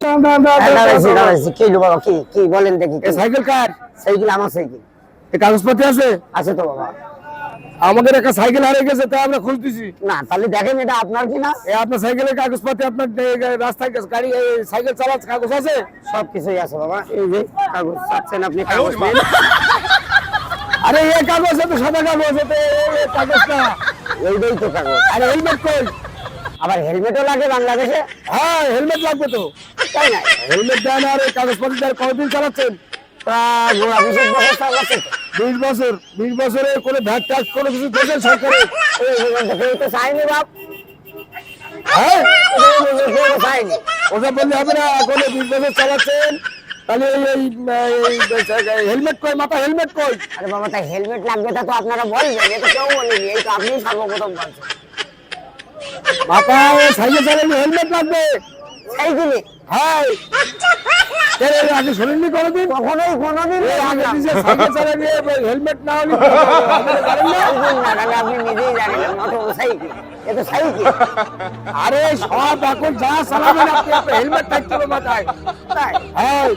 দাঁড়াইছি, দাঁড়াইছি। কি বাবা কি কি বলেন দেখি সাইকেল কার? সাইকেল আমার সাইকেল। কাগজপত্র আছে? আছে তো বাবা। আমাদের একটা সাইকেল হারিয়ে গেছে তাই আমরা খুঁজতেছি না তাহলে দেখেন এটা আপনার কি না? এ আপনার সাইকেলের কাগজপত্র আপনার রাস্তায় গাড়ি সাইকেল চালাচ্ছে কাগজ আছে? সব কিছুই আছে বাবা। এই যে কাগজ চাচ্ছেন আপনি কাগজ আরে এ কাগজ আছে সাদা কাগজ আছে এ কাগজ না এইটাই তো কাগজ। আরে হেলমেট কই? আবার হেলমেটও লাগে বাংলাদেশে? হ্যাঁ হেলমেট লাগবে তো। তাই না? হেলমেট দেন আর এই কাগজপত্র দেন কতদিন চালাচ্ছেন? তা বিশেষ তো। বিশ বছর বিশ বছরে কোনো ভ্যাট ট্যাক্স কোনো কিছু দেশেন সরকারে? কেউ তো চাইনি বাপ। হ্যাঁ? কেউ তো বললে হবে না কোনো বিশ বছর চালাচ্ছেন? তাহলে এই হেলমেট কই? মাথা হেলমেট কই? আরে বাবা তাই হেলমেট লাগবে তা তো আপনারা বলবেন এটা কেউ বলেনি এই তো আপনি সর্বপ্রথম বলছেন। মাথা সাইকেল চালালে হেলমেট লাগবে। সাইকেলে? হ্যাঁ আগে শোনেননি কোনোদিন? কখনোই কোনোদিন আগে নিজে সাইকেল চালালে হেলমেট না হলে আপনি নিজেই জানেন সাইকেল। সাইকেল। আরে সব এখন যা চালাবেন আপনি আপনার হেলমেট থাকতে হবে মাথায়। হ্যাঁ?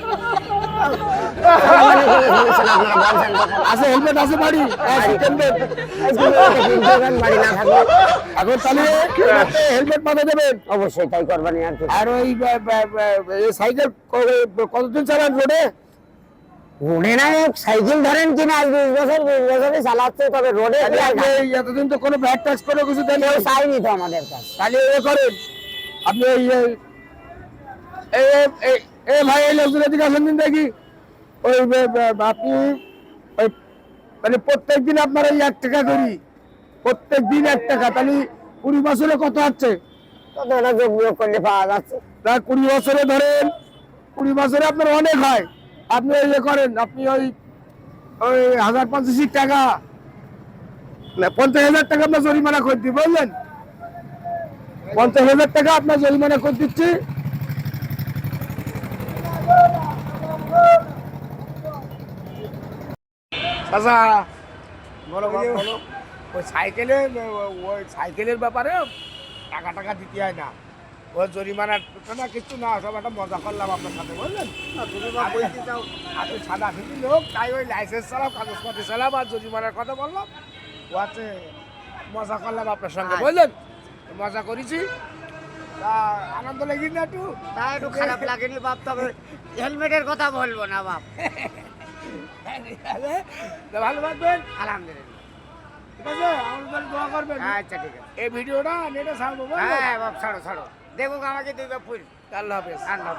আছে হেলমেট আছে বাড়ি? হ্যাঁ, বাড়ি না থাকলে। এখন তাহলে হেলমেট মাথা দেবেন। অবশ্যই তাই করবানি আর ওই সাইকেল কতদিন চালান রোডে? রোডে না সাইকেল ধরেন কিনা আজ বিশ বছর বিশ বছরে চালাচ্ছে তবে রোডে এতদিন তো কোনো ব্যাট ট্যাক্স কোনো কিছু দেন চাইনি তো আমাদের কাছে। তাহলে এ করেন। আপনি এই এই এই ভাই এই লোকজন এদিকে আসেন দিন দেখি। ওই আপনি ওই মানে প্রত্যেক দিন আপনার এই এক টাকা করি। প্রত্যেক দিন এক টাকা। তাহলে কুড়ি বছরে কত হচ্ছে করলে পাওয়া যাচ্ছে। তা কুড়ি বছরে ধরেন কুড়ি বছরে আপনার অনেক হয়। আপনি ওই ইয়ে করেন আপনি ওই ওই হাজার পঞ্চাশ টাকা। না পঞ্চাশ হাজার টাকা আপনার জরিমানা করে দিই বুঝলেন? পঞ্চাশ হাজার টাকা আপনার জরিমানা করে দিচ্ছি। চাচা বলো বলো। ওই সাইকেলে ওই সাইকেলের ব্যাপারে টাকা টাকা দিতে হয় না। ওই জরিমানা না কিছু না সব একটা মজা করলাম আপনার সাথে বুঝলেন? আপনি সাদা ফিটি লোক তাই ওই লাইসেন্স চালাম কাগজপত্র চালাম আর জরিমানার কথা বললাম। ও আছে মজা করলাম আপনার সঙ্গে বুঝলেন? মজা করেছি। আনন্দ লেগে না একটু? তা একটু খারাপ লাগেনি বাপ তবে হেলমেটের কথা বলব না বাপ। ভালো থাকবেন। আলহামদুলিল্লাহ। ঠিক আচ্ছা, হ্যাঁ, আমাকে দুইবার ফুল। আল্লাহ আল্লাহ